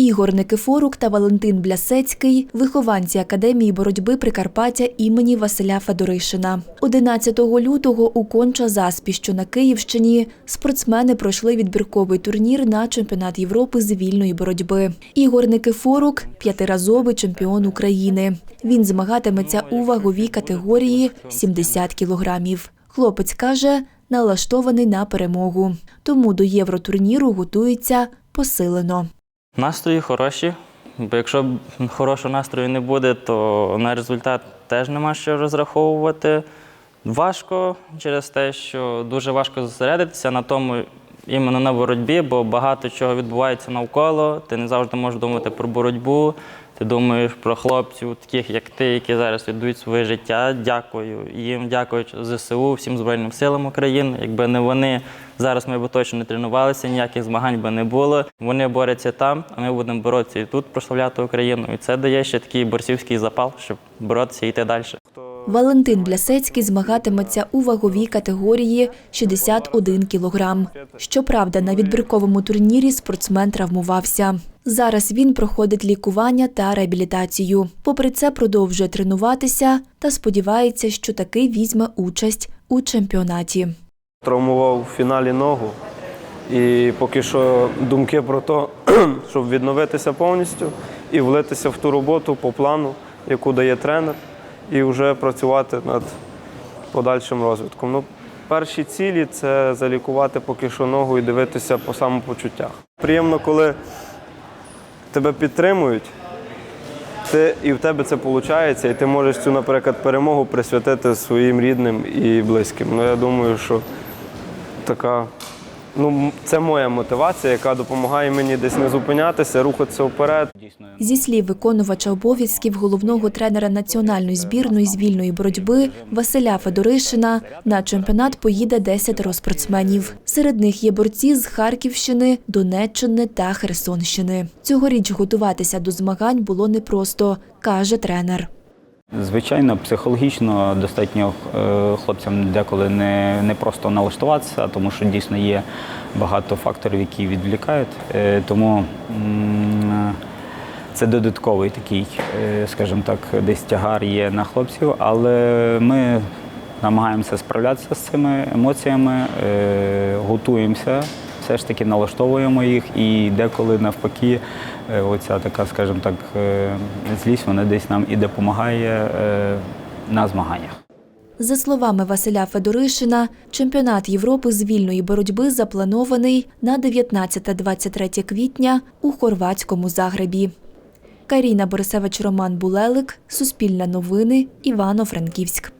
Ігор Никифорук та Валентин Блясецький – вихованці Академії боротьби Прикарпаття імені Василя Федоришина. 11 лютого у Конча-Заспі, що на Київщині, спортсмени пройшли відбірковий турнір на чемпіонат Європи з вільної боротьби. Ігор Никифорук – п'ятиразовий чемпіон України. Він змагатиметься у ваговій категорії 70 кілограмів. Хлопець каже, налаштований на перемогу. Тому до євротурніру готується посилено. Настрої хороші, бо якщо хорошого настрою не буде, то на результат теж нема що розраховувати. Важко через те, що дуже важко зосередитися на тому, іменно на боротьбі, бо багато чого відбувається навколо. Ти не завжди можеш думати про боротьбу. Ти думаєш про хлопців, таких як ти, які зараз віддають своє життя. Дякую їм, дякую ЗСУ, всім Збройним силам України. Якби не вони, зараз ми б точно не тренувалися, ніяких змагань би не було. Вони борються там, а ми будемо боротися і тут, прославляти Україну. І це дає ще такий борцівський запал, щоб боротися і йти далі. Валентин Блясецький змагатиметься у ваговій категорії 61 кілограм. Щоправда, на відбірковому турнірі спортсмен травмувався. Зараз він проходить лікування та реабілітацію. Попри це, продовжує тренуватися та сподівається, що таки візьме участь у чемпіонаті. Травмував в фіналі ногу. І поки що думки про те, щоб відновитися повністю і влитися в ту роботу по плану, яку дає тренер, і вже працювати над подальшим розвитком. Ну, перші цілі це залікувати поки що ногу і дивитися по самопочуттях. Приємно, коли тебе підтримують, ти, і в тебе це виходить, і ти можеш цю, наприклад, перемогу присвятити своїм рідним і близьким. Ну, я думаю, що така, ну, це моя мотивація, яка допомагає мені десь не зупинятися, рухатися вперед. Зі слів виконувача обов'язків головного тренера національної збірної з вільної боротьби Василя Федоришина на чемпіонат поїде 10 спортсменів. Серед них є борці з Харківщини, Донеччини та Херсонщини. Цьогоріч готуватися до змагань було непросто, каже тренер. Звичайно, психологічно достатньо е, хлопцям деколи не, не просто налаштуватися, тому що дійсно є багато факторів, які відвлікають. Е, Тому це додатковий такий, е, скажімо так, десь тягар є на хлопців, але ми намагаємося справлятися з цими емоціями, готуємося, все ж таки налаштовуємо їх, і деколи навпаки, е, оця така, скажімо так, е, злість, вона десь нам і допомагає е, на змаганнях. За словами Василя Федоришина, чемпіонат Європи з вільної боротьби запланований на 19-23 квітня у хорватському Загребі. Каріна Борисевич, Роман Булелик, Суспільне новини, Івано-Франківськ.